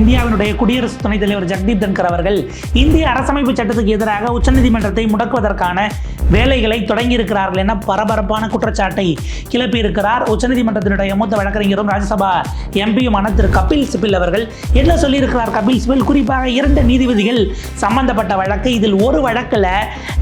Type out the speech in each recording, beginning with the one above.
இந்தியாவினுடைய குடியரசு துணைத் தலைவர் ஜெகதீப் தன்கர் அவர்கள் இந்திய அரசமைப்பு சட்டத்துக்கு எதிராக உச்சநீதிமன்றத்தை முடக்குவதற்கான வேலைகளை தொடங்கியிருக்கிறார்கள் என பரபரப்பான குற்றச்சாட்டை கிளப்பியிருக்கிறார் உச்சநீதிமன்றத்தினுடைய மூத்த வழக்கறிஞரும் ராஜ்யசபா எம்பியுமான திரு கபில் சிபில் அவர்கள். என்ன சொல்லியிருக்கிறார் கபில் சிபில்? குறிப்பாக இரண்டு நீதிபதிகள் சம்பந்தப்பட்ட வழக்கு. இதில் ஒரு வழக்கில்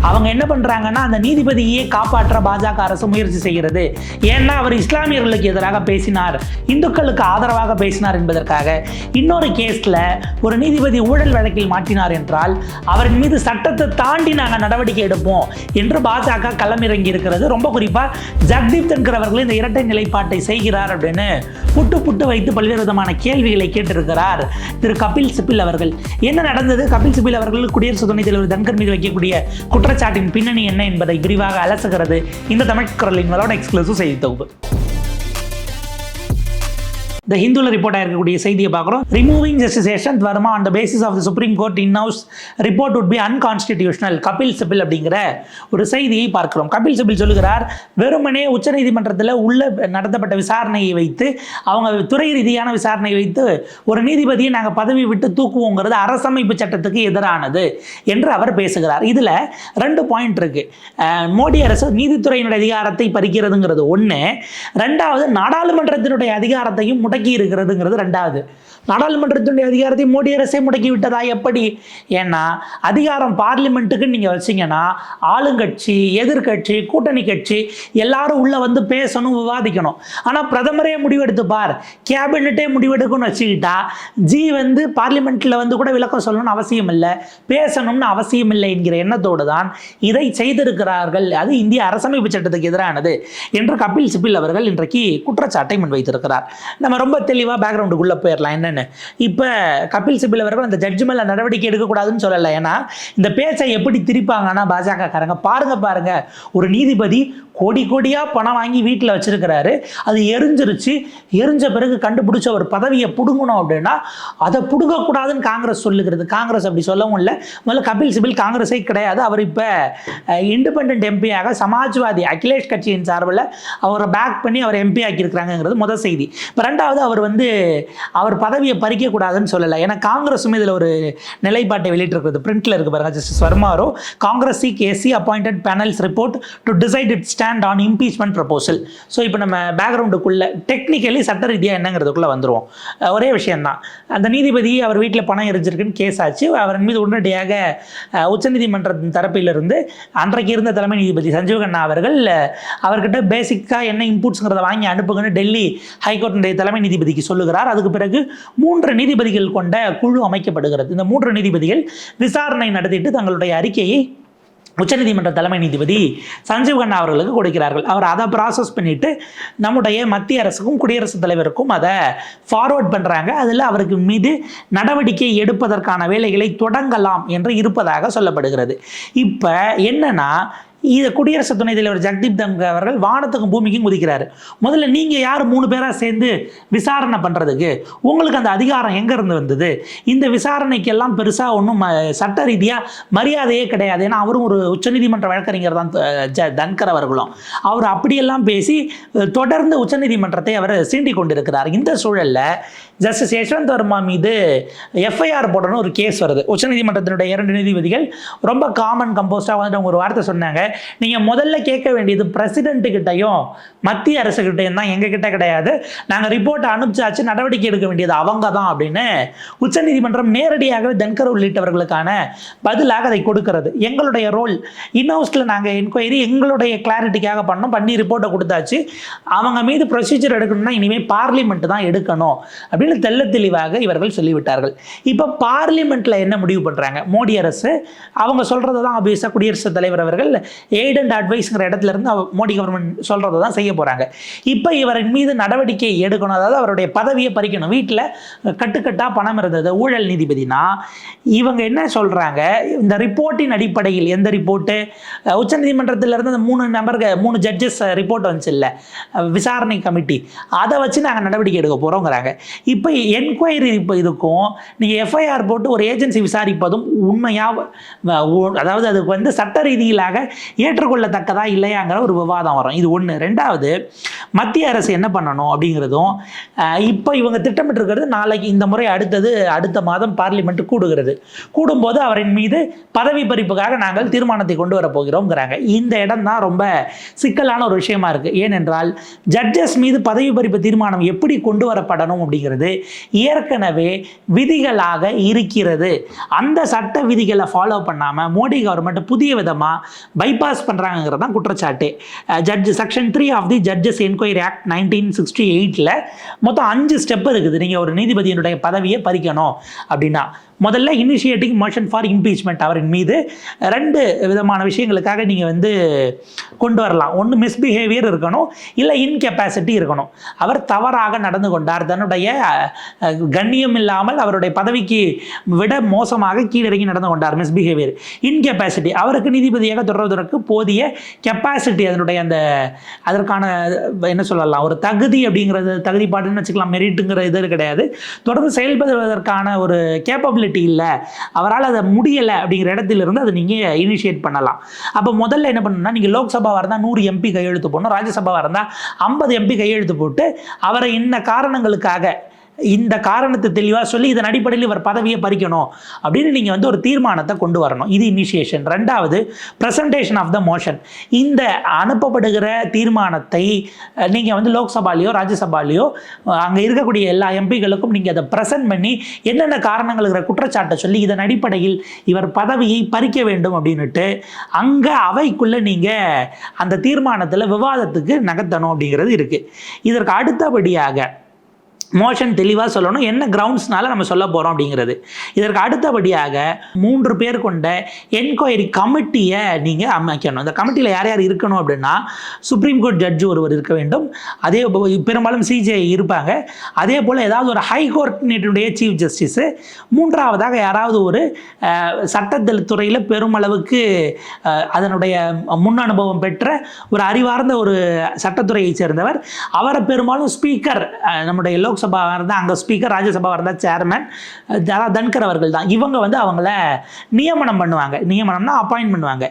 அவங்க என்ன பண்ணுறாங்கன்னா அந்த நீதிபதியே காப்பாற்ற பாஜக அரசு முயற்சி செய்கிறது. ஏன்னா அவர் இஸ்லாமியர்களுக்கு எதிராக பேசினார். இந்துக்களுக்கு ஆதரவாக பேசினார் என்பதற்காக. இன்னொரு கேஸில் ஒரு நீதிபதி ஊழல் வழக்கில் மாட்டினார் என்றால் அவரின் மீது சட்டத்தை தாண்டி நாங்கள் நடவடிக்கை எடுப்போம் என்று பாஜக களமிறங்கி இருக்கிறது. ரொம்ப குறிப்பா ஜக்தீப் தன்கர் அவர்கள் இந்த இரட்டை நிலைப்பாட்டை செய்கிறார் அப்படின்னு புட்டு புட்டு வைத்து பல்வேறு விதமான கேள்விகளை கேட்டிருக்கிறார் திரு கபில் சிபில் அவர்கள். என்ன நடந்தது? கபில் சிபில் அவர்கள் குடியரசு துணைத் தலைவர் தன்கர் மீது வைக்கக்கூடிய குற்றச்சாட்டின் பின்னணி என்ன என்பதை விரிவாக அலசுகிறது இந்த தமிழ் குரலின் வளோட எக்ஸ்க்ளூசிவ் செய்தி தொகுப்பு. த ஹிந்துல ரிப்போர்ட் ஆயிருக்கக்கூடிய செய்தியை பார்க்குறோம். Removing justice Yashwant Varma on the basis of the supreme court in house report would be unconstitutional Kapil Sibal அப்படிங்கிற ஒரு செய்தியை பார்க்கிறோம். கபில் சிபில் சொல்லுகிறார் வெறுமனே உச்சநீதிமன்றத்தில் உள்ள நடத்தப்பட்ட விசாரணையை வைத்து அவங்க துறை ரீதியான விசாரணையை வைத்து ஒரு நீதிபதியை நாங்கள் பதவி விட்டு தூக்குவோங்கிறது அரசமைப்பு சட்டத்துக்கு எதிரானது என்று அவர் பேசுகிறார். இதில் ரெண்டு பாயிண்ட் இருக்கு. மோடி அரசு நீதித்துறையினுடைய அதிகாரத்தை பறிக்கிறதுங்கிறது ஒன்று ரெண்டாவது நாடாளுமன்றத்தினுடைய அதிகாரத்தையும் முடக்கி இருக்கிறதுங்கிறது ரெண்டாவது. நாடாளுமன்றத்தினுடைய அதிகாரத்தை மோடி அரசே முடக்கி விட்டதா எப்படி? ஏன்னா அதிகாரம் பார்லிமெண்ட்டுக்கு நீங்கள் வச்சிங்கன்னா ஆளுங்கட்சி எதிர்கட்சி கூட்டணி கட்சி எல்லாரும் உள்ளே வந்து பேசணும் விவாதிக்கணும். ஆனால் பிரதமரே முடிவெடுத்து பார். கேபினட்டே முடிவெடுக்கணும்னு வச்சுக்கிட்டா ஜி வந்து பார்லிமெண்ட்டில் வந்து கூட விளக்கம் சொல்லணும்னு அவசியம் இல்லை. பேசணும்னு அவசியம் இல்லை என்கிற எண்ணத்தோடு தான் இதை செய்திருக்கிறார்கள். அது இந்திய அரசமைப்பு சட்டத்துக்கு எதிரானது என்று கபில் சிபில் அவர்கள் இன்றைக்கு குற்றச்சாட்டை முன்வைத்திருக்கிறார். நம்ம ரொம்ப தெளிவாக பேக்ரவுண்டுக்குள்ளே போயிடலாம் என்னென்னு? இப்போ கபில் சிபில் அவர்கள் அந்த ஜட்ஜு மேலே நடவடிக்கை எடுக்கக்கூடாதுன்னு சொல்லலை. ஏன்னா இந்த பேச்சை எப்படி திரிப்பாங்கன்னா பாஜக காரங்க பாருங்க பாருங்க. ஒரு நீதிபதி கோடி கோடியாக பணம் வாங்கி வீட்டில் வச்சிருக்கிறாரு. அது எரிஞ்சிருச்சு. எரிஞ்ச பிறகு கண்டுபிடிச்ச ஒரு பதவியை பிடுங்கணும் அப்படின்னா அதை பிடுங்கக்கூடாதுன்னு காங்கிரஸ் சொல்லுகிறது. காங்கிரஸ் அப்படி சொல்லவும் இல்லை. முதல்ல கபில் சிபில் காங்கிரஸே கிடையாது. அவர் இப்போ இண்டிபெண்ட் எம்பியாக சமாஜ்வாதி அகிலேஷ் கட்சியின் சார்பில் அவரை பேக் பண்ணி அவர் எம்பி ஆக்கியிருக்கிறாங்கிறது முதல் செய்தி. இப்போ ரெண்டாவது அவர் வந்து அவர் பதவியை பறிக்கக்கூடாதுன்னு சொல்லலை. ஏன்னா காங்கிரஸும் இதில் ஒரு நிலைப்பாட்டை வெளியிட்டிருக்கிறது. பிரிண்டில் இருக்கு பாருங்க ஜஸ்டிஸ் வர்மாரோ காங்கிரஸ் சி கேசி appointed panels report to decide it stand on impeachment proposal so இப்போ நம்ம பேக்ரவுண்டுக்குள்ள டெக்னிக்கலி சட்ட ரீதியாக என்னங்கிறதுக்குள்ளே வந்துருவோம். ஒரே விஷயம்தான். அந்த நீதிபதி அவர் வீட்டில் பணம் எரிஞ்சிருக்குன்னு கேஸ் ஆச்சு. அவர் மீது உடனடியாக உச்சநீதிமன்றத்தின் தரப்பிலிருந்து அன்றைக்கு இருந்த தலைமை நீதிபதி சஞ்சீவ் கண்ணா அவர்கள் அவர்கிட்ட பேசிக்காக என்ன இன்புட்ஸுங்கிறத வாங்கி அனுப்புங்கன்னு டெல்லி ஹைகோர்ட்டினுடைய தலைமை நீதிபதிக்கு சொல்லுகிறார். அதுக்கு பிறகு மூன்று நீதிபதிகள் கொண்ட குழு அமைக்கப்படுகிறது. இந்த மூன்று நீதிபதிகள் விசாரணை நடத்திட்டு தங்களுடைய அறிக்கையை உச்சநீதிமன்ற தலைமை நீதிபதி சஞ்சீவ் கண்ணா அவர்களுக்கு கொடுக்கிறார்கள். அவர் அதை ப்ராசஸ் பண்ணிட்டு நம்முடைய மத்திய அரசுக்கும் குடியரசுத் தலைவருக்கும் அதை ஃபார்வர்ட் பண்ணுறாங்க அதில் அவருக்கு மீது நடவடிக்கை எடுப்பதற்கான வேலைகளை தொடங்கலாம் என்று இருப்பதாக சொல்லப்படுகிறது. இப்போ என்னன்னா இதை குடியரசு துணைத் தலைவர் ஜெகதீப் தங்கர் அவர்கள் வானத்துக்கும் பூமிக்கும் குதிக்கிறாரு முதல்ல நீங்கள் யார் மூணு பேராக சேர்ந்து விசாரணை பண்ணுறதுக்கு உங்களுக்கு அந்த அதிகாரம் எங்கேருந்து வந்தது? இந்த விசாரணைக்கெல்லாம் பெருசாக ஒன்றும் சட்ட ரீதியாக மரியாதையே கிடையாது. ஏன்னா அவரும் ஒரு உச்சநீதிமன்ற வழக்கறிஞர் தான் ஜ தன்கர் அவர்களும். அவர் அப்படியெல்லாம் பேசி தொடர்ந்து உச்சநீதிமன்றத்தை அவர் சீண்டி கொண்டிருக்கிறார். இந்த சூழலில் ஜஸ்டிஸ் யஷ்வந்த் வர்மா மீது எஃப்ஐஆர் போடணும் ஒரு கேஸ் வருது. உச்சநீதிமன்றத்தினுடைய இரண்டு நீதிபதிகள் ரொம்ப காமன் கம்போஸ்டாக வந்துட்டு அவங்க ஒரு வார்த்தை சொன்னாங்க. நீங்கள் முதல்ல கேட்க வேண்டியது பிரசிடென்ட்டுக்கிட்டையும் மத்திய அரசுக்கிட்டையும் தான் எங்ககிட்ட கிடையாது. நாங்கள் ரிப்போர்ட்டை அனுப்பிச்சாச்சு நடவடிக்கை எடுக்க வேண்டியது அவங்க தான் அப்படின்னு உச்சநீதிமன்றம் நேரடியாகவே தன்கர் உள்ளிட்டவர்களுக்கான பதிலாக அதை கொடுக்கிறது. எங்களுடைய ரோல் இன்ஹவுஸில் நாங்கள் என்கொயரி எங்களுடைய கிளாரிட்டிக்காக பண்ணோம். பண்ணி ரிப்போர்ட்டை கொடுத்தாச்சு. அவங்க மீது ப்ரொசீஜர் எடுக்கணும்னா இனிமேல் பார்லிமெண்ட் தான் எடுக்கணும் அப்படின்னு தெல்ல தெளிவாக இவர்கள் சொல்லிவிட்டார்கள். இப்போ பார்லிமெண்ட்டில் என்ன முடிவு பண்ணுறாங்க மோடி அரசு. அவங்க சொல்கிறது தான் ஆப்வியஸாக குடியரசுத் தலைவர் அவர்கள் எய்ட் அண்ட் அட்வைஸ்ங்கிற இடத்துல இருந்து மோடி கவர்மெண்ட் சொல்கிறத தான் செய்ய போகிறாங்க இப்போ இவரின் மீது நடவடிக்கை எடுக்கணும். அதாவது அவருடைய பதவியை பறிக்கணும். வீட்டில் கட்டுக்கட்டாக பணம் இருந்தது. ஊழல் நீதிபதினா இவங்க என்ன சொல்கிறாங்க இந்த ரிப்போர்ட்டின் அடிப்படையில் எந்த ரிப்போர்ட்டு உச்சநீதிமன்றத்திலிருந்து அந்த மூணு நபர்கள் மூணு ஜட்ஜஸ் ரிப்போர்ட் வந்துச்சு இல்லை விசாரணை கமிட்டி அதை வச்சு நாங்கள் நடவடிக்கை எடுக்க போகிறோங்கிறாங்க இப்போ என்கொயரி இப்போ இதுக்கும் நீங்கள் எஃப்ஐஆர் போட்டு ஒரு ஏஜென்சி விசாரிப்பதும் உண்மையாக அதாவது அதுக்கு வந்து சட்ட ரீதியிலாக ஏற்றுக்கொள்ளத்தக்கதா இல்லையாங்கிற ஒரு விவாதம் வரும். இது ஒன்று ரெண்டாவது மத்திய அரசு என்ன பண்ணணும் அப்படிங்கிறதும் இப்போ இவங்க திட்டமிட்டிருக்கிறது நாளைக்கு இந்த முறை அடுத்தது அடுத்த மாதம் பார்லிமெண்ட் கூடுகிறது. கூடும்போது அவரின் மீது பதவி பறிப்புக்காக நாங்கள் தீர்மானத்தை கொண்டு வர போகிறோங்கிறாங்க இந்த இடம் தான் ரொம்ப சிக்கலான ஒரு விஷயமா இருக்கு. ஏனென்றால் ஜட்ஜஸ் மீது பதவி பறிப்பு தீர்மானம் எப்படி கொண்டு வரப்படணும் அப்படிங்கிறது ஏற்கனவே விதிகளாக இருக்கிறது. அந்த சட்ட விதிகளை ஃபாலோ பண்ணாமல் மோடி கவர்மெண்ட் புதிய விதமாக பைபாஸ் பண்ணுறாங்கிறது தான் குற்றச்சாட்டு. Judge section three of the judges enquiry act nineteen sixty எயிட்டில் மொத்தம் அஞ்சு ஸ்டெப் இருக்குது. நீங்கள் ஒரு நீதிபதியினுடைய பதவியை பறிக்கணும் அப்படின்னா. முதல்ல இனிஷியேட்டிங் மோஷன் ஃபார் இம்பீச்மெண்ட் அவரின் மீது. ரெண்டு விதமான விஷயங்களுக்காக நீங்கள் வந்து கொண்டு வரலாம். ஒன்று மிஸ்பிஹேவியர் இருக்கணும் இல்லை இன்கெப்பாசிட்டி இருக்கணும். அவர் தவறாக நடந்து கொண்டார். தன்னுடைய கண்ணியம் இல்லாமல் அவருடைய பதவிக்கு விட மோசமாக கீழிறங்கி நடந்து கொண்டார் மிஸ்பிஹேவியர் இன்கெப்பாசிட்டி அவருக்கு நீதிபதியாக தொடர்வதற்கு போதிய கெப்பாசிட்டி அதனுடைய அந்த அதற்கான என்ன சொல்லலாம் ஒரு தகுதி அப்படிங்கிறது தகுதிப்பாடுன்னு வச்சுக்கலாம் மெரிட்டுங்கிற இது கிடையாது. தொடர்ந்து செயல்படுவதற்கான ஒரு கேப்பபிலிட்டி இல்லை. அவரால் அதை முடியலை அப்படிங்கிற இடத்துல இருந்து அதை நீங்கள் இனிஷியேட் பண்ணலாம். அப்போ முதல்ல என்ன பண்ணணும்னா நீங்கள் லோக்சபாவாக இருந்தால் நூறு எம்பி கையெழுத்து போடணும். ராஜ்யசபாவாக இருந்தால் ஐம்பது எம்பி கையெழுத்து போட்டு அவரை இன்ன காரணங்களுக்காக இந்த காரணத்தை தெளிவாக சொல்லி இதன் அடிப்படையில் இவர் பதவியை பறிக்கணும் அப்படின்னு நீங்கள் வந்து ஒரு தீர்மானத்தை கொண்டு வரணும். இது இனிஷியேஷன் ரெண்டாவது ப்ரெசன்டேஷன் ஆஃப் த மோஷன் இந்த அனுப்பப்படுகிற தீர்மானத்தை நீங்கள் வந்து லோக்சபாலேயோ ராஜ்யசபாலேயோ அங்கே இருக்கக்கூடிய எல்லா எம்பிகளுக்கும் நீங்கள் அதை ப்ரெசன்ட் பண்ணி என்னென்ன காரணங்கள் இருக்கிற குற்றச்சாட்டை சொல்லி இதன் அடிப்படையில் இவர் பதவியை பறிக்க வேண்டும் அப்படின்னுட்டு அங்கே அவைக்குள்ளே நீங்கள் அந்த தீர்மானத்தில் விவாதத்துக்கு நகர்த்தணும் அப்படிங்கிறது இருக்குது இதற்கு அடுத்தபடியாக மோஷன் தெளிவாக சொல்லணும். என்ன கிரவுண்ட்ஸ்னால நம்ம சொல்ல போகிறோம் அப்படிங்கிறது. இதற்கு அடுத்தபடியாக மூன்று பேர் கொண்ட என்கொயரி கமிட்டியை நீங்கள் அமைக்கணும். இந்த கமிட்டியில் யார் யார் இருக்கணும் அப்படின்னா சுப்ரீம் கோர்ட் ஜட்ஜு ஒருவர் இருக்க வேண்டும். அதே பெரும்பாலும் சிஜே இருப்பாங்க. அதே போல் ஏதாவது ஒரு ஹை கோர்ட்டினுடைய சீஃப் ஜஸ்டிஸு மூன்றாவதாக யாராவது ஒரு சட்டத்தில் துறையில் பெருமளவுக்கு அதனுடைய முன் அனுபவம் பெற்ற ஒரு அறிவார்ந்த ஒரு சட்டத்துறையைச் சேர்ந்தவர். அவரை பெரும்பாலும் ஸ்பீக்கர் நம்முடைய லோக் லோக்சபாவாக இருந்தால் அங்கே ஸ்பீக்கர் ராஜ்யசபாவாக இருந்தால் சேர்மேன் ஜலா தன்கர் அவர்கள் தான். இவங்க வந்து அவங்கள நியமனம் பண்ணுவாங்க. நியமனம்னா அப்பாயின்ட் பண்ணுவாங்க.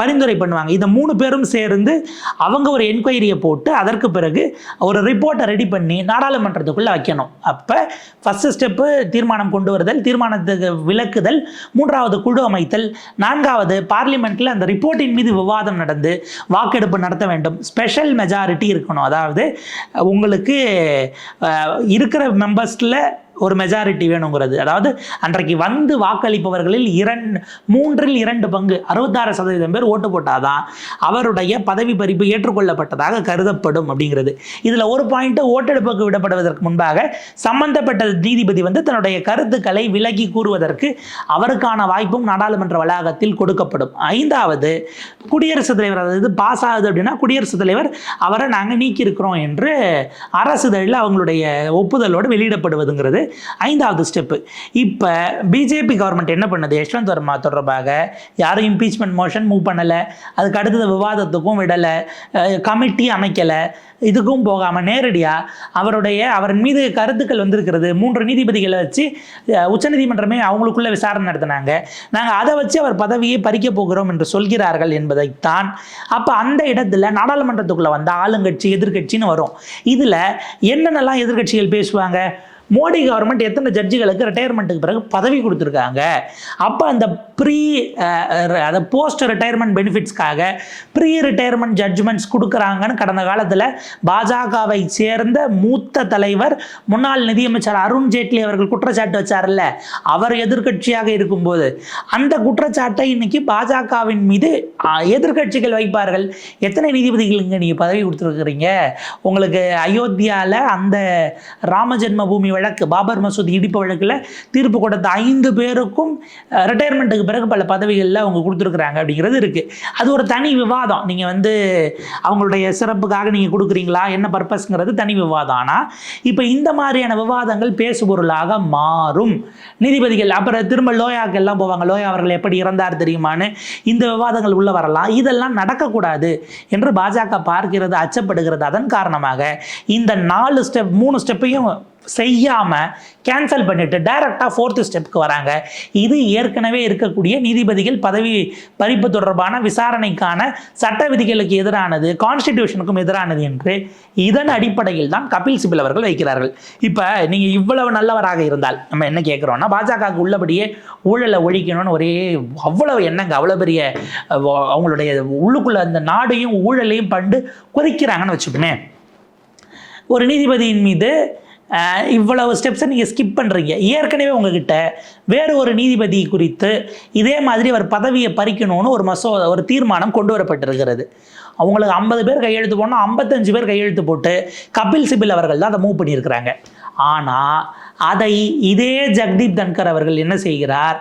பரிந்துரை பண்ணுவாங்க. இந்த மூணு பேரும் சேர்ந்து அவங்க ஒரு என்கொயரியை போட்டு அதற்கு பிறகு ஒரு ரிப்போர்ட்டை ரெடி பண்ணி நாடாளுமன்றத்துக்குள்ளே வைக்கணும். அப்போ ஃபஸ்ட்டு ஸ்டெப்பு தீர்மானம் கொண்டு வருதல் தீர்மானத்துக்கு விளக்குதல் மூன்றாவது குழு அமைத்தல் நான்காவது பார்லிமெண்ட்டில் அந்த ரிப்போர்ட்டின் மீது விவாதம் நடந்து வாக்கெடுப்பு நடத்த வேண்டும். ஸ்பெஷல் மெஜாரிட்டி இருக்கணும். அதாவது உங்களுக்கு இருக்கிற மெம்பர்ஸில் ஒரு மெஜாரிட்டி வேணுங்கிறது. அதாவது அன்றைக்கு வந்து வாக்களிப்பவர்களில் இரண்டு மூன்றில் இரண்டு பங்கு அறுபத்தாறு சதவீதம் பேர் ஓட்டு போட்டாதான் அவருடைய பதவி பறிப்பு ஏற்றுக்கொள்ளப்பட்டதாக கருதப்படும் அப்படிங்கிறது. இதில் ஒரு பாயிண்ட் ஓட்டெடுப்புக்கு விடப்படுவதற்கு முன்பாக சம்பந்தப்பட்ட நீதிபதி வந்து தன்னுடைய கருத்துக்களை விலகி கூறுவதற்கு அவருக்கான வாய்ப்பும் நாடாளுமன்ற வளாகத்தில் கொடுக்கப்படும். ஐந்தாவது குடியரசுத் தலைவர் அதாவது பாஸ் ஆகுது அப்படின்னா குடியரசுத் தலைவர் அவரை நாங்கள் நீக்கியிருக்கிறோம் என்று அரசுதழில் அவங்களுடைய ஒப்புதலோடு வெளியிடப்படுவதுங்கிறது. ஐந்தாவது ஸ்டெப்பு இப்போ பிஜேபி கவர்மெண்ட் என்ன பண்ணுது? யஷ்வந்த் வர்மா தொடர்பாக யாரும் இம்பீச்மெண்ட் மோஷன் மூவ் பண்ணலை. அதுக்கு அடுத்தது விவாதத்துக்கும் விடலை. கமிட்டி அமைக்கலை. இதுக்கும் போகாமல் நேரடியாக அவருடைய அவரின் மீது கருத்துக்கள் வந்திருக்கிறது. மூன்று நீதிபதிகளை வச்சு உச்சநீதிமன்றமே அவங்களுக்குள்ள விசாரணை நடத்தினாங்க. நாங்கள் அதை வச்சு அவர் பதவியை பறிக்க போகிறோம் என்று சொல்கிறார்கள் என்பதைத்தான். அப்போ அந்த இடத்துல நாடாளுமன்றத்துக்குள்ளே வந்த ஆளுங்கட்சி எதிர்க்கட்சின்னு வரும். இதில் என்னென்னலாம் எதிர்க்கட்சிகள் பேசுவாங்க? மோடி கவர்மெண்ட் எத்தனை ஜட்ஜுகளுக்கு ரிட்டையர்மெண்ட்டுக்கு பிறகு பதவி கொடுத்துருக்காங்க. அப்போ அந்த ப்ரீ அதை போஸ்ட் ரிட்டையர்மெண்ட் பெனிஃபிட்ஸ்க்காக ப்ரீ ரிட்டையர்மெண்ட் ஜட்ஜ்மெண்ட்ஸ் கொடுக்குறாங்கன்னு கடந்த காலத்தில் பாஜகவை சேர்ந்த மூத்த தலைவர் முன்னாள் நிதியமைச்சர் அருண் ஜேட்லி அவர்கள் குற்றச்சாட்டு வச்சார்ல. அவர் எதிர்க்கட்சியாக இருக்கும்போது அந்த குற்றச்சாட்டை இன்னைக்கு பாஜகவின் மீது எதிர்கட்சிகள் எதிர்க்கட்சிகள் வைப்பார்கள். எத்தனை நீதிபதிகளுங்க நீங்கள் பதவி கொடுத்துருக்குறீங்க? உங்களுக்கு அயோத்தியாவில் அந்த ராமஜென்ம பூமி வழக்கு பாபர் மசூதி இடிப்பு வழக்கில் தீர்ப்பு கொடுத்த ஐந்து பேருக்கும் ரிட்டையர்மெண்ட்டுக்கு பிறகு பல பதவிகளில் அவங்க கொடுத்துருக்குறாங்க அப்படிங்கிறது இருக்குது அது ஒரு தனி விவாதம். நீங்கள் வந்து அவங்களுடைய சிறப்புக்காக நீங்கள் கொடுக்குறீங்களா என்ன பர்பஸ்ங்கிறது தனி விவாதம். ஆனால் இப்போ இந்த மாதிரியான விவாதங்கள் பேசுபொருளாக மாறும். நீதிபதிகள் அப்புறம் திரும்ப லோயாக்கு எல்லாம் போவாங்க. லோயா அவர்கள் எப்படி இறந்தார் தெரியுமான்னு இந்த விவாதங்கள் உள்ள வரலாம். இதெல்லாம் நடக்கக்கூடாது என்று பாஜக பார்க்கிறது அச்சப்படுகிறது. அதன் காரணமாக இந்த நாலு ஸ்டெப் மூணு ஸ்டெப்பையும் செய்யாமல் கேன்சல் பண்ணிட்டு டைரெக்டாக ஃபோர்த்து ஸ்டெப்புக்கு வராங்க. இது ஏற்கனவே இருக்கக்கூடிய நீதிபதிகள் பதவி பறிப்பு தொடர்பான விசாரணைக்கான சட்ட விதிகளுக்கு எதிரானது கான்ஸ்டிடியூஷனுக்கும் எதிரானது என்று இதன் அடிப்படையில் தான் கபில் சிபில் அவர்கள் வைக்கிறார்கள். இப்போ நீங்கள் இவ்வளவு நல்லவராக இருந்தால் நம்ம என்ன கேட்குறோம்னா பாஜகவுக்கு உள்ளபடியே ஊழலை ஒழிக்கணும்னு ஒரே அவ்வளவு எண்ணங்க அவ்வளோ பெரிய அவங்களுடைய உள்ளுக்குள்ளே அந்த நாடையும் ஊழலையும் பண்டு கொதிக்கிறாங்கன்னு வச்சுக்கோமே. ஒரு நீதிபதியின் மீது இவ்வளவு ஸ்டெப்ஸை நீங்கள் ஸ்கிப் பண்ணுறீங்க ஏற்கனவே உங்ககிட்ட வேறு ஒரு நீதிபதி குறித்து இதே மாதிரி அவர் பதவியை பறிக்கணும்னு ஒரு மசோ ஒரு தீர்மானம் கொண்டு வரப்பட்டிருக்கிறது. அவங்களுக்கு ஐம்பது பேர் கையெழுத்து போனால் ஐம்பத்தஞ்சு பேர் கையெழுத்து போட்டு கபில் சிபில் அவர்கள் தான் அதை மூவ் பண்ணியிருக்கிறாங்க. ஆனால் அதை இதே ஜக்தீப் தன்கர் அவர்கள் என்ன செய்கிறார்?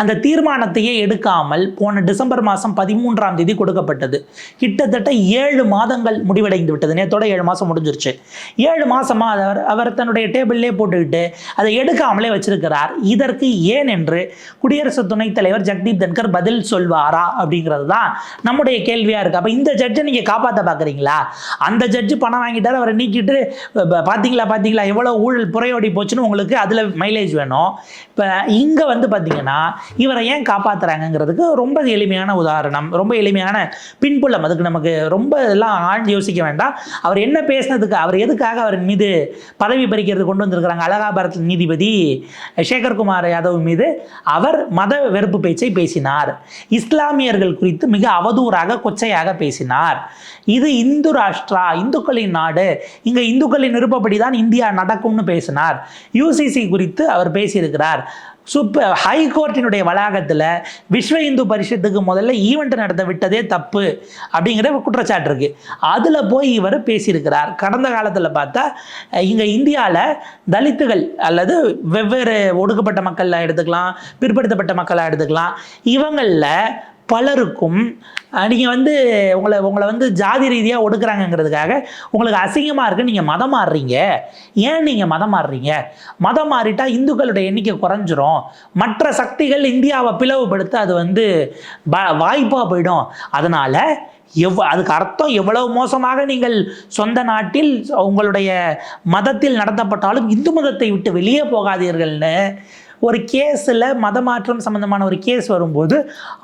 அந்த தீர்மானத்தையே எடுக்காமல் போன டிசம்பர் மாதம் பதிமூன்றாம் தேதி கொடுக்கப்பட்டது. கிட்டத்தட்ட ஏழு மாதங்கள் முடிவடைந்து விட்டது. நேத்தோட ஏழு மாதம் முடிஞ்சிருச்சு. ஏழு மாதமாக அவர் அவர் தன்னுடைய டேபிள்லே போட்டுக்கிட்டு அதை எடுக்காமலே வச்சிருக்கிறார். இதற்கு ஏன் என்று குடியரசு துணைத் தலைவர் ஜக்தீப் தன்கர் பதில் சொல்வாரா அப்படிங்கிறது தான் நம்முடைய கேள்வியாக இருக்குது அப்போ இந்த ஜட்ஜை நீங்கள் காப்பாற்ற பார்க்குறீங்களா அந்த ஜட்ஜு பணம் வாங்கிட்டார் அவரை நீக்கிட்டு பார்த்தீங்களா பார்த்தீங்களா எவ்வளோ ஊழல் புறையோடி போச்சுன்னு உங்களுக்கு அதில் மைலேஜ் வேணும். இப்போ இங்கே வந்து பார்த்தீங்கன்னா இவரை ஏன் காப்பாற்றுறாங்கிறதுக்கு ரொம்ப எளிமையான உதாரணம் ரொம்ப எளிமையான பின்புலம். அதுக்கு நமக்கு ரொம்ப எல்லாம் ஆழ்ந்து யோசிக்க வேண்டாம். அவர் என்ன பேசினதுக்கு அவர் எதுக்காக அவர் மீது பதவி பறிக்கிறது கொண்டு வந்திருக்கிறாங்க? அலகாபாரத் நீதிபதி சேகர்குமார் யாதவ் மீது அவர் மத வெறுப்பு பேச்சை பேசினார். இஸ்லாமியர்கள் குறித்து மிக அவதூறாக கொச்சையாக பேசினார். இது இந்து ராஷ்டிரா இந்துக்களின் நாடு. இங்கே இந்துக்களின் விருப்பப்படி தான் இந்தியா நடக்கும்னு பேசினார். யூசிசி குறித்து அவர் பேசியிருக்கிறார். சூப்பர். ஹைகோர்ட்டினுடைய வளாகத்தில் விஸ்வ இந்து பரிஷத்துக்கு முதல்ல ஈவெண்ட் நடத்த விட்டதே தப்பு அப்படிங்கிற குற்றச்சாட்டு இருக்குது அதில் போய் இவர் பேசியிருக்கிறார். கடந்த காலத்தில் பார்த்தா இங்கே இந்தியாவில் தலித்துகள் அல்லது வெவ்வேறு ஒடுக்கப்பட்ட மக்களாக எடுத்துக்கலாம் பிற்படுத்தப்பட்ட மக்களாக எடுத்துக்கலாம் இவங்களில் பலருக்கும் நீங்கள் வந்து உங்களை உங்களை வந்து ஜாதி ரீதியாக ஒடுக்குறாங்கங்கிறதுக்காக உங்களுக்கு அசிங்கமாக இருக்குது நீங்கள் மதம் மாறுறீங்க. ஏன் நீங்கள் மதம் மாறுறீங்க? மதம் மாறிட்டால் இந்துக்களுடைய எண்ணிக்கை குறைஞ்சிரும். மற்ற சக்திகள் இந்தியாவை பிளவுபடுத்த அது வந்து வாய்ப்பாக போயிடும். அதனால் எவ் அதுக்கு அர்த்தம் எவ்வளவு மோசமாக நீங்கள் சொந்த நாட்டில் உங்களுடைய மதத்தில் நடத்தப்பட்டாலும் இந்து மதத்தை விட்டு வெளியே போகாதீர்கள்னு ஒரு கேஸில் மதமாற்றம் சம்பந்தமான ஒரு கேஸ் வரும்போது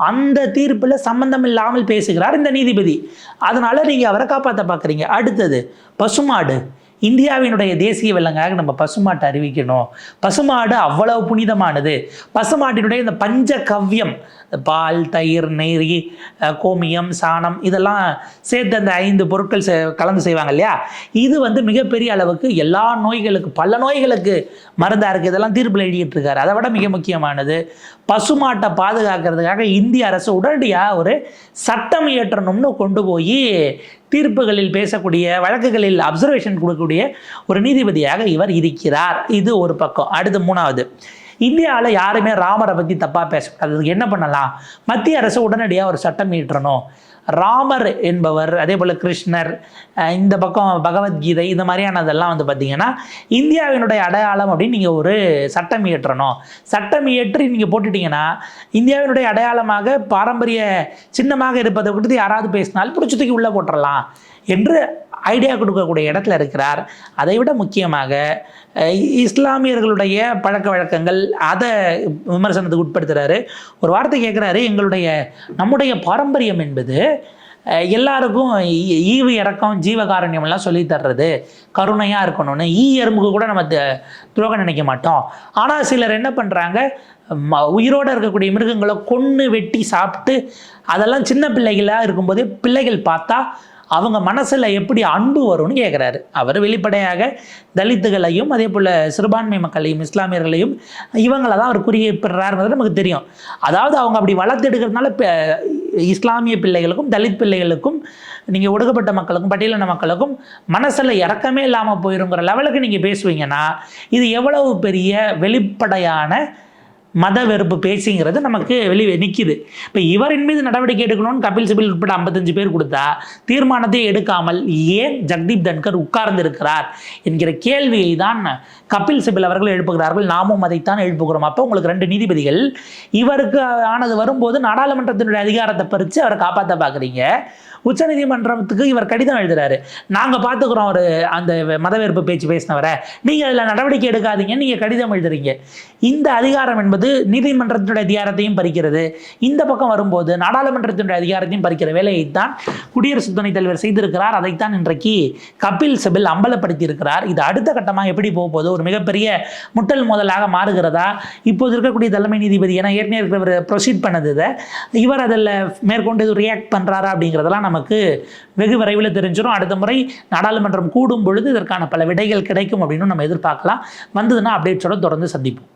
அந்த தீர்ப்பில் சம்பந்தம் இல்லாமல் பேசுகிறார் இந்த நீதிபதி. அதனால் நீங்கள் அவரை காப்பாற்ற பார்க்குறீங்க அடுத்தது பசுமாடு. இந்தியாவினுடைய தேசிய விலங்காக நம்ம பசுமாட்டை அறிவிக்கணும். பசுமாடு அவ்வளவு புனிதமானது. பசுமாட்டினுடைய இந்த பஞ்ச கவ்யம் பால் தயிர் நெய் கோமியம் சாணம் இதெல்லாம் சேர்த்து அந்த ஐந்து பொருட்கள் கலந்து செய்வாங்க இல்லையா? இது வந்து மிகப்பெரிய அளவுக்கு எல்லா நோய்களுக்கு பல நோய்களுக்கு மருந்தாக இருக்குது இதெல்லாம் தீர்ப்பில் எழுதிட்டு இருக்காரு. அதை விட மிக முக்கியமானது பசுமாட்டை பாதுகாக்கிறதுக்காக இந்திய அரசு உடனடியாக ஒரு சட்டம் இயற்றணும்னு கொண்டு போய் தீர்ப்புகளில் பேசக்கூடிய வழக்குகளில் அப்சர்வேஷன் கொடுக்கக்கூடிய ஒரு நீதிபதியாக இவர் இருக்கிறார். இது ஒரு பக்கம். அடுத்து மூணாவது. இந்தியாவில் யாருமே ராமரை பற்றி தப்பாக பேசக்கூடாது. அதுக்கு என்ன பண்ணலாம்? மத்திய அரசு உடனடியாக ஒரு சட்டம் இயற்றணும். ராமர் என்பவர் அதே போல் கிருஷ்ணர் இந்த பக்கம் பகவத்கீதை இந்த மாதிரியானதெல்லாம் வந்து பார்த்திங்கன்னா இந்தியாவினுடைய அடையாளம் அப்படின்னு நீங்கள் ஒரு சட்டம் இயற்றணும். சட்டம் இயற்றி நீங்கள் போட்டுட்டீங்கன்னா இந்தியாவினுடைய அடையாளமாக பாரம்பரிய சின்னமாக இருப்பதை குறித்து யாராவது பேசினாலும் பிடிச்சதுக்கு உள்ளே போட்டுடலாம் என்று ஐடியா கொடுக்கக்கூடிய இடத்துல இருக்கிறார். அதை விட முக்கியமாக இஸ்லாமியர்களுடைய பழக்க வழக்கங்கள் அதை விமர்சனத்துக்கு உட்படுத்துகிறாரு ஒரு வார்த்தை கேட்குறாரு எங்களுடைய நம்முடைய பாரம்பரியம் என்பது எல்லாருக்கும் ஈவு இறக்கம் ஜீவகாரண்யம் எல்லாம் சொல்லி தர்றது. கருணையாக இருக்கணும்னு ஈ எறும்புக்கு கூட நம்ம த- துரோகம் நினைக்க மாட்டோம். ஆனால் சிலர் என்ன பண்ணுறாங்க உயிரோடு இருக்கக்கூடிய மிருகங்களை கொன்று வெட்டி சாப்பிட்டு அதெல்லாம் சின்ன பிள்ளைகளாக இருக்கும்போது பிள்ளைகள் பார்த்தா அவங்க மனசில் எப்படி அன்பு வரும்னு கேட்குறாரு அவர் வெளிப்படையாக தலித்துகளையும் அதே போல் சிறுபான்மை மக்களையும் இஸ்லாமியர்களையும் இவங்களை தான் அவர் குறிப்பிடுறாருன்றது நமக்கு தெரியும். அதாவது அவங்க அப்படி வளர்த்தெடுக்கிறதுனால இஸ்லாமிய பிள்ளைகளுக்கும் தலித் பிள்ளைகளுக்கும் நீங்கள் ஒடுக்கப்பட்ட மக்களுக்கும் பட்டியலின மக்களுக்கும் மனசில் இறக்கமே இல்லாமல் போயிருங்கிற லெவலுக்கு நீங்கள் பேசுவீங்கன்னா இது எவ்வளவு பெரிய வெளிப்படையான மத வெறுப்பு பேச்சுங்கிறது நமக்கு வெளியே நிற்கிது இப்போ இவரின் மீது நடவடிக்கை எடுக்கணும்னு கபில் சிபில் உட்பட ஐம்பத்தஞ்சு பேர் கொடுத்தா தீர்மானத்தை எடுக்காமல் ஏன் ஜக்தீப் தன்கர் உட்கார்ந்து இருக்கிறார் என்கிற கேள்வியை தான் கபில் சிபில் அவர்கள் எழுப்புகிறார்கள். நாமும் அதைத்தான் எழுப்புகிறோம். அப்போ உங்களுக்கு ரெண்டு நீதிபதிகள் இவருக்கு ஆனது வரும்போது நாடாளுமன்றத்தினுடைய அதிகாரத்தை பறித்து அவரை காப்பாற்ற பார்க்குறீங்க உச்சநீதிமன்றத்துக்கு இவர் கடிதம் எழுதுறாரு. நாங்கள் பார்த்துக்குறோம் ஒரு அந்த மதவெறுப்பு பேச்சு பேசினவரை. நீங்கள் அதில் நடவடிக்கை எடுக்காதீங்க நீங்கள் கடிதம் எழுதுறீங்க. இந்த அதிகாரம் என்பது நீதிமன்றத்தினுடைய அதிகாரத்தையும் பறிக்கிறது. இந்த பக்கம் வரும்போது நாடாளுமன்றத்தினுடைய அதிகாரத்தையும் பறிக்கிற வேலையை தான் குடியரசு துணைத் தலைவர் செய்திருக்கிறார். அதைத்தான் இன்றைக்கு கபில் சிபில் அம்பலப்படுத்தி இருக்கிறார் இது அடுத்த கட்டமாக எப்படி போக போகுது ஒரு மிகப்பெரிய முட்டல் மோதலாக மாறுகிறதா? இப்போது இருக்கக்கூடிய தலைமை நீதிபதி ஏன்னா ஏற்கனவே இருக்கிறவர் ப்ரொசீட் பண்ணது இதை. இவர் அதில் மேற்கொண்டு இது ரியாக்ட் பண்ணுறாரா அப்படிங்கிறதெல்லாம் நமக்கு வெகு விரைவில் தெரிஞ்சிடும் அடுத்த முறை நாடாளுமன்றம் கூடும் பொழுது இதற்கான பல விடைகள் கிடைக்கும் அப்படின்னு நம்ம எதிர்பார்க்கலாம். வந்ததுன்னா அப்டேட்ஸோட தொடர்ந்து சந்திப்போம்.